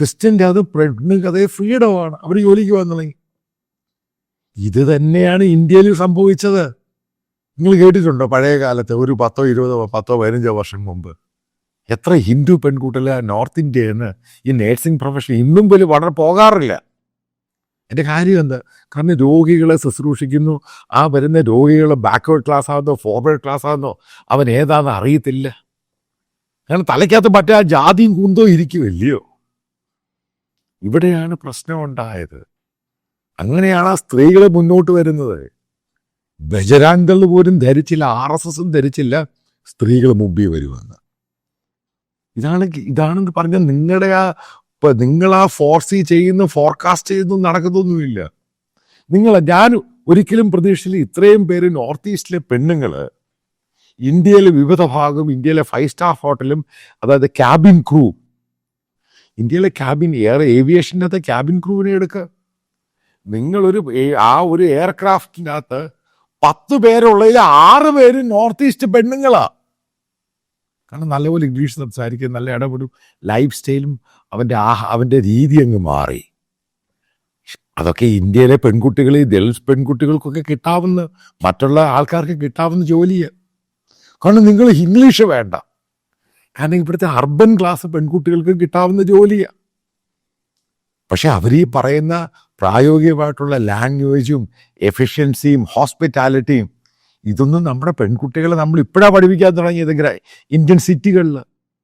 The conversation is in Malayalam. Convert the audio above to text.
ക്രിസ്ത്യന്റെ അത് പെണ്ണുങ്ങൾക്ക് അതേ ഫ്രീഡമാണ് അവർ ജോലിക്ക് പോകാൻ തുടങ്ങി ഇത് തന്നെയാണ് ഇന്ത്യയിൽ സംഭവിച്ചത്. നിങ്ങൾ കേട്ടിട്ടുണ്ടോ പഴയ കാലത്ത് ഒരു പത്തോ ഇരുപതോ പത്തോ പതിനഞ്ചോ വർഷം മുമ്പ്? എത്ര ഹിന്ദു പെൺകുട്ടികളെ നോർത്ത് ഇന്ത്യയിൽ ഈ നേഴ്സിംഗ് പ്രൊഫഷൻ ഇന്നും പോലും വളരെ പോകാറില്ല. എന്റെ കാര്യം എന്താ? കാരണം രോഗികളെ ശുശ്രൂഷിക്കുന്നു. ആ വരുന്ന രോഗികൾ ബാക്ക്വേർഡ് ക്ലാസ് ആകുന്നോ ഫോർവേഡ് ക്ലാസ് ആകുന്നോ അവൻ ഏതാണെന്ന് അറിയത്തില്ല. കാരണം തലയ്ക്കകത്ത് പറ്റാ ആ ജാതിയും കുന്തോ ഇരിക്കുമല്ലയോ ഇവിടെയാണ് പ്രശ്നം ഉണ്ടായത് അങ്ങനെയാണ് ആ സ്ത്രീകൾ മുന്നോട്ട് വരുന്നത്. ബജരാങ്കൾ പോലും ധരിച്ചില്ല ആർ എസ് എസും ധരിച്ചില്ല സ്ത്രീകൾ മുമ്പിൽ വരുമെന്ന് ഇതാണ് ഇതാണെന്ന് പറഞ്ഞ നിങ്ങളുടെ ആ ഇപ്പൊ നിങ്ങൾ ആ ഫോർസി ചെയ്യുന്നു ഫോർകാസ്റ്റ് ചെയ്യുന്നു നടക്കുന്നൊന്നുമില്ല. നിങ്ങൾ ഞാൻ ഒരിക്കലും പ്രതീക്ഷിച്ചില്ല ഇത്രയും പേര് നോർത്ത് ഈസ്റ്റിലെ പെണ്ണുങ്ങൾ ഇന്ത്യയിലെ വിവിധ ഭാഗം ഇന്ത്യയിലെ ഫൈവ് സ്റ്റാർ ഹോട്ടലും അതായത് ക്യാബിൻ ക്രൂ ഇന്ത്യയിലെ ക്യാബിൻ എയർ ഏവിയേഷന്റെ ക്യാബിൻ ക്രൂവിനെ എടുക്കുക നിങ്ങളൊരു ആ ഒരു എയർക്രാഫ്റ്റിനകത്ത് പത്ത് പേരുള്ളതിൽ ആറ് പേര് നോർത്ത് ഈസ്റ്റ് പെണ്ണുങ്ങളാണ് കാരണം നല്ലപോലെ ഇംഗ്ലീഷ് സംസാരിക്കും നല്ല ഇടപെടും ലൈഫ് സ്റ്റൈലും അവന്റെ ആ അവന്റെ രീതി അങ്ങ് മാറി. അതൊക്കെ ഇന്ത്യയിലെ പെൺകുട്ടികൾ ദളിത് പെൺകുട്ടികൾക്കൊക്കെ കിട്ടാവുന്ന മറ്റുള്ള ആൾക്കാർക്ക് കിട്ടാവുന്ന ജോലിയാണ് കാരണം നിങ്ങൾ ഇംഗ്ലീഷ് വേണ്ട. കാരണം ഇവിടുത്തെ അർബൻ ക്ലാസ് പെൺകുട്ടികൾക്ക് കിട്ടാവുന്ന ജോലിയാണ് പക്ഷെ അവർ ഈ പറയുന്ന പ്രായോഗികമായിട്ടുള്ള ലാംഗ്വേജും എഫിഷ്യൻസിയും ഹോസ്പിറ്റാലിറ്റിയും ഇതൊന്നും നമ്മുടെ പെൺകുട്ടികളെ നമ്മൾ ഇപ്പോഴാണ് പഠിപ്പിക്കാൻ തുടങ്ങിയത് ഇന്ത്യൻ സിറ്റികളിൽ